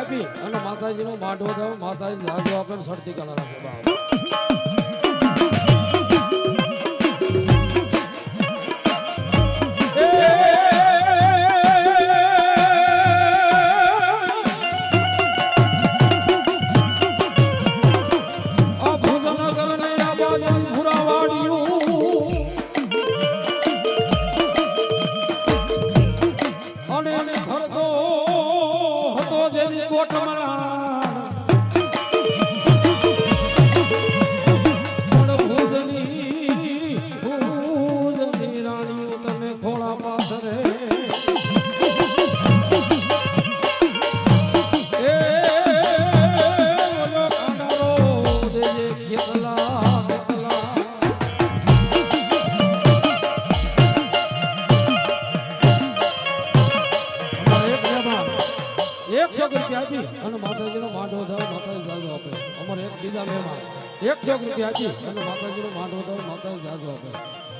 આપી અને માતાજીનો માઢો થયો. માતાજી જાજો આપે સરતી કલા રાખે બાપ. એકસો રૂપિયા આપી. અને માતાજીનો માંડવો થાય માતાજી જાજો આપે.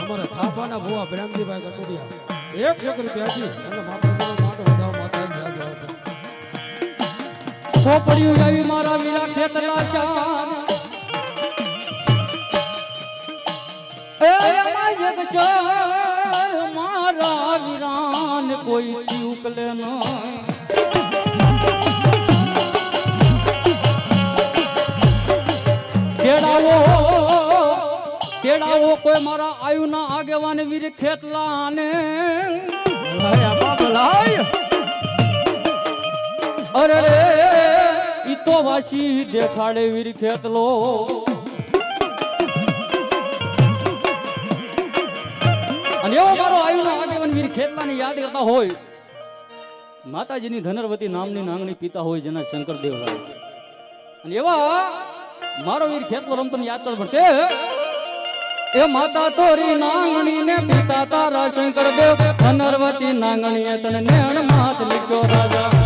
અમારા થાપાના ભુવા પ્રેમજીભાઈ કટોડિયા એકસો રૂપિયા આપી અને માતાજીનો માંડવો થાય માતાજી જાજો આપે. ચોપડિયું આવી મારા વીરા ખેતલા ચાર. એ એમાં એક ચાર. મારા વીરાન કોઈ ચૂકલે નહીં કેળાવો કોઈ મારા આયુના આગેવાન વીર ખેતલા ને અરે રે, ઈ તો વાસી દેખાડે વીર ખેતલો. અને એવો મારો આયુના આગેવાન વીર ખેતલાને યાદ કરતા હોય. માતાજીની ધનરવતી નામની નાંગણી પિતા હોય જેના શંકરદેવ અને એવા મારો વીર ખેતલો રમતો યાદ કર પડતે એ માતા તોરી નાંગણી ને પિતા તારા શંકરદેવ ધનરવતી નાંગણીએ તને નેણ માથ લીધો રાજા.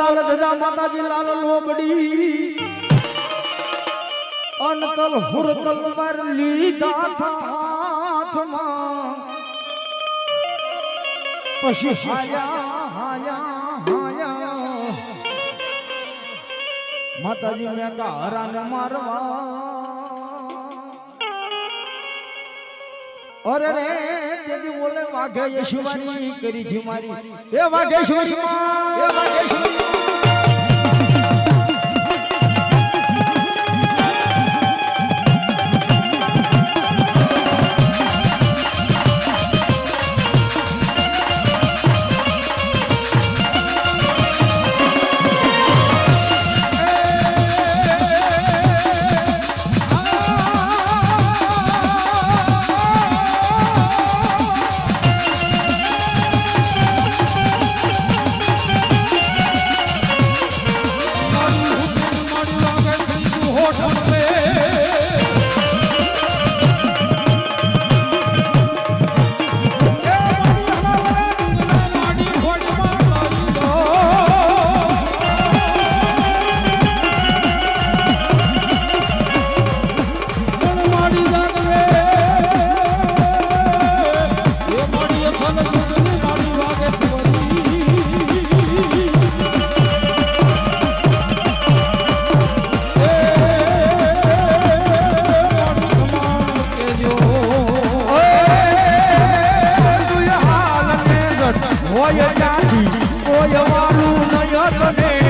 લાલ ધજા માતાજી લાલ લોબડી અનકલ હુર તલવાર લીધા હાથમાં. પછી હાયા હાયા હાયા. માતાજી મેં હરાને મારવા. અરે રે તેદી બોલે વાઘે યશવાની કરી છે મારી. એ વાઘે માં એ વાઘે માં. રાજી કોઈ વાળું નયો તો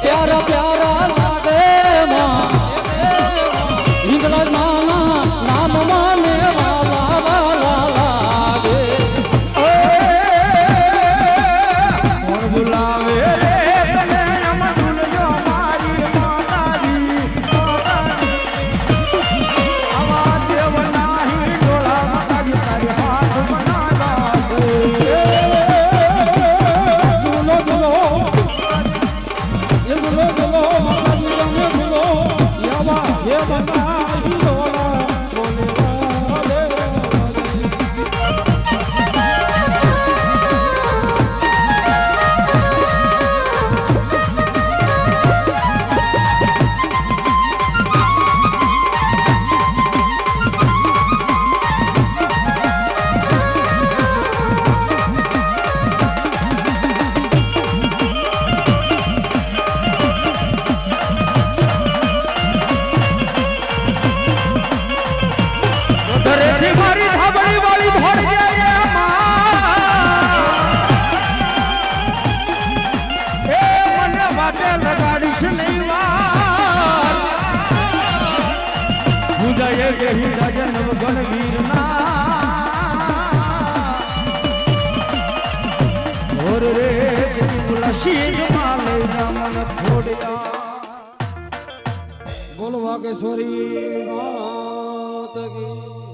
પ્યારા પ્યારા 天呐 રાજન ગણવીરના ઓર રે તુલસી માં લઈ જા મને થોડ્યા બોલ વાગેશ્વરી માત કી